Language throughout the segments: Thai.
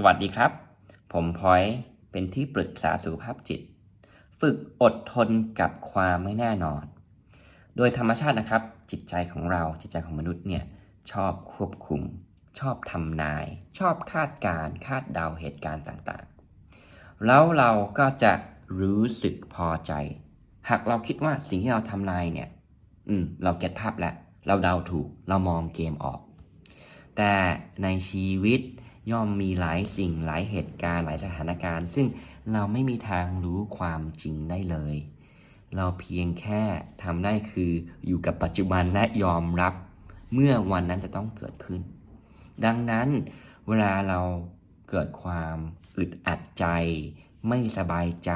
สวัสดีครับ ผมพอยเป็นที่ปรึกษาสุขภาพจิต ฝึกอดทนกับความไม่แน่นอน โดยธรรมชาตินะครับ จิตใจของเราจิตใจของมนุษย์เนี่ยชอบควบคุม ชอบทำนาย ชอบคาดการคาดเดาเหตุการณ์ต่างๆ แล้วเราก็จะรู้สึกพอใจ หากเราคิดว่าสิ่งที่เราทำนายเนี่ย อืม เราเก็ตภาพแล้วเราเดาถูก เรามองเกมออก แต่ในชีวิต ย่อมมีหลายสิ่งหลายเหตุการณ์หลายสถานการณ์ ซึ่งเราไม่มีทางรู้ความจริงได้เลย เราเพียงแค่ทำได้คืออยู่กับปัจจุบันและยอมรับ เมื่อวันนั้นจะต้องเกิดขึ้น ดังนั้นเวลาเราเกิดความอึดอัดใจ ไม่สบายใจ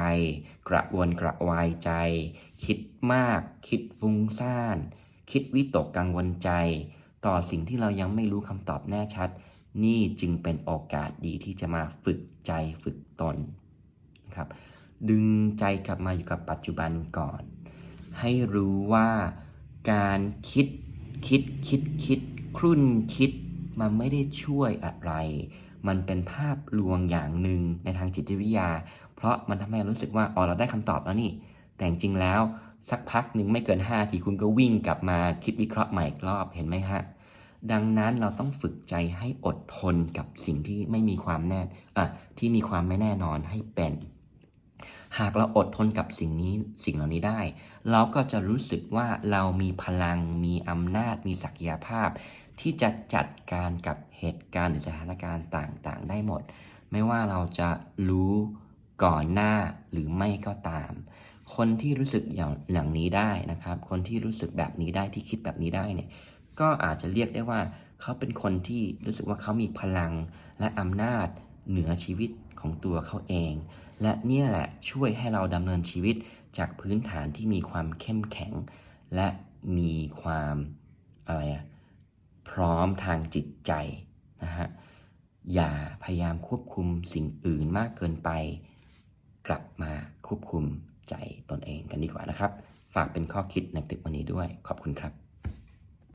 กระวนกระวายใจ คิดมาก คิดฟุ้งซ่าน คิดวิตกกังวลใจ ต่อสิ่งที่เรายังไม่รู้คำตอบแน่ชัด นี่จึงเป็นโอกาสดีที่จะมาฝึกใจฝึกตนนะครับ ดึงใจกลับมาอยู่กับปัจจุบันก่อน ให้รู้ว่าการคิดคิดคิดคิดครุ่นคิดมันไม่ได้ช่วยอะไร มันเป็นภาพลวงอย่างหนึ่งในทางจิตวิทยา เพราะมันทำให้รู้สึกว่าอ๋อเราได้คำตอบแล้วนี่ แต่จริงแล้วสักพักหนึ่งไม่เกิน5ทีคุณก็วิ่งกลับมาคิดวิเคราะห์ใหม่อีกรอบเห็นไหมฮะ ดังนั้นเราต้องฝึกใจให้อดทนกับสิ่งที่ไม่มีความแน่อะที่มีความไม่แน่นอนให้เป็น หากเราอดทนกับสิ่งนี้สิ่งเหล่านี้ได้ เราก็จะรู้สึกว่าเรามีพลังมีอำนาจมีศักยภาพ ที่จะจัดการกับเหตุการณ์หรือสถานการณ์ต่างๆ ได้หมด ไม่ว่าเราจะรู้ก่อนหน้าหรือไม่ก็ตาม คนที่รู้สึกอย่างอย่างนี้ได้นะครับ คนที่รู้สึกแบบนี้ได้ที่คิดแบบนี้ได้เนี่ย ก็อาจจะเรียกได้ว่าเขาเป็นคนที่รู้สึกว่าเขามีพลังและอำนาจเหนือชีวิตของตัวเขาเอง และเนี่ยแหละช่วยให้เราดำเนินชีวิตจากพื้นฐานที่มีความเข้มแข็ง และมีความอะไรอะพร้อมทางจิตใจนะฮะอย่าพยายามควบคุมสิ่งอื่นมากเกินไป กลับมาควบคุมใจตนเองกันดีกว่านะครับ ฝากเป็นข้อคิดในคลิปวันนี้ด้วย ขอบคุณครับ